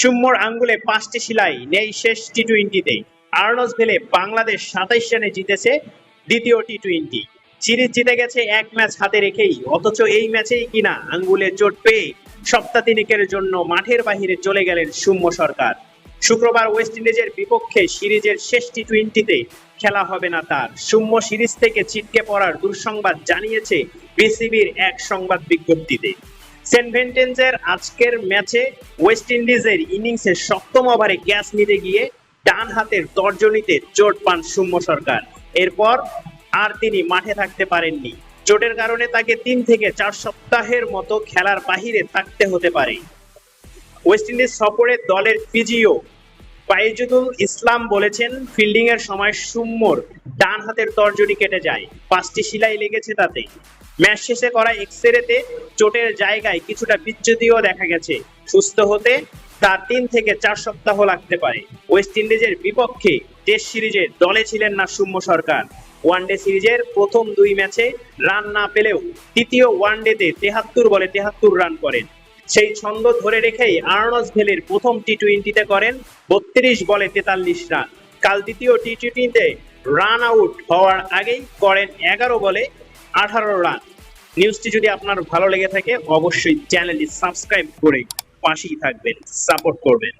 সুম্মর আঙ্গুলে পাঁচটি সিলাই নেই শেষ টি টোয়েন্টিতে আর্নস ভেলে বাংলাদেশ সাতাইশ রানে জিতেছে দ্বিতীয় টি টোয়েন্টি সিরিজ জিতে গেছে এক ম্যাচ হাতে রেখেই, অথচ এই ম্যাচেই কিনা আঙ্গুলে চোট পেয়ে সপ্তাহ তিনেকের জন্য মাঠের বাহিরে চলে গেলেন সুম্য সরকার। শুক্রবার ওয়েস্ট ইন্ডিজের বিপক্ষে সিরিজের শেষ টি টোয়েন্টিতে খেলা হবে না তার। সুম্য সিরিজ থেকে ছিটকে পড়ার দুঃসংবাদ জানিয়েছে বিসিবির এক সংবাদ বিজ্ঞপ্তিতে। সেন্ট ভেন্টেন্সের আজকের ম্যাচে ওয়েস্ট ইন্ডিজের ইনিংসের সপ্তম ওভারে ক্যাচ নিতে গিয়ে ডান হাতের তর্জনীতে চোট পান সৌম্য সরকার। এরপর আর তিনি মাঠে থাকতে পারেননি। চোটের কারণে তাকে তিন থেকে চার সপ্তাহের মতো খেলার বাহিরে থাকতে হতে পারে। ওয়েস্ট ইন্ডিজ সফরে দলের ফিজিও ইসলাম বলেছেন ফিল্ডিং এর সময় সুম্মর ডান হাতের তর্জনী কেটে যায়, পাঁচটি সিলাই লেগেছে তাতে। ম্যাচ শেষে করা এক্স রেতে চোটের জায়গায় কিছুটা বিচ্যুতিও দেখা গেছে। সুস্থ হতে তার তিন থেকে চার সপ্তাহ লাগতে পারে। ওয়েস্ট ইন্ডিজের বিপক্ষে টেস্ট সিরিজে দলে ছিলেন না সুম্য সরকার। ওয়ানডে সিরিজের প্রথম দুই ম্যাচে রান না পেলেও তৃতীয় ওয়ানডেতে তেহাত্তর বলে তেহাত্তর রান করেন। সেই ছন্দ ধরে রেখেই আর্নস ভেলের প্রথম টি টোয়েন্টিতে করেন বত্রিশ বলে তেতাল্লিশ রান। কাল দ্বিতীয় টি টোয়েন্টিতে রান আউট হওয়ার আগেই করেন এগারো বলে আঠারো রান। নিউজটি যদি আপনার ভালো লেগে থাকে, অবশ্যই চ্যানেলটি সাবস্ক্রাইব করে পাশেই থাকবেন সাপোর্ট করবেন।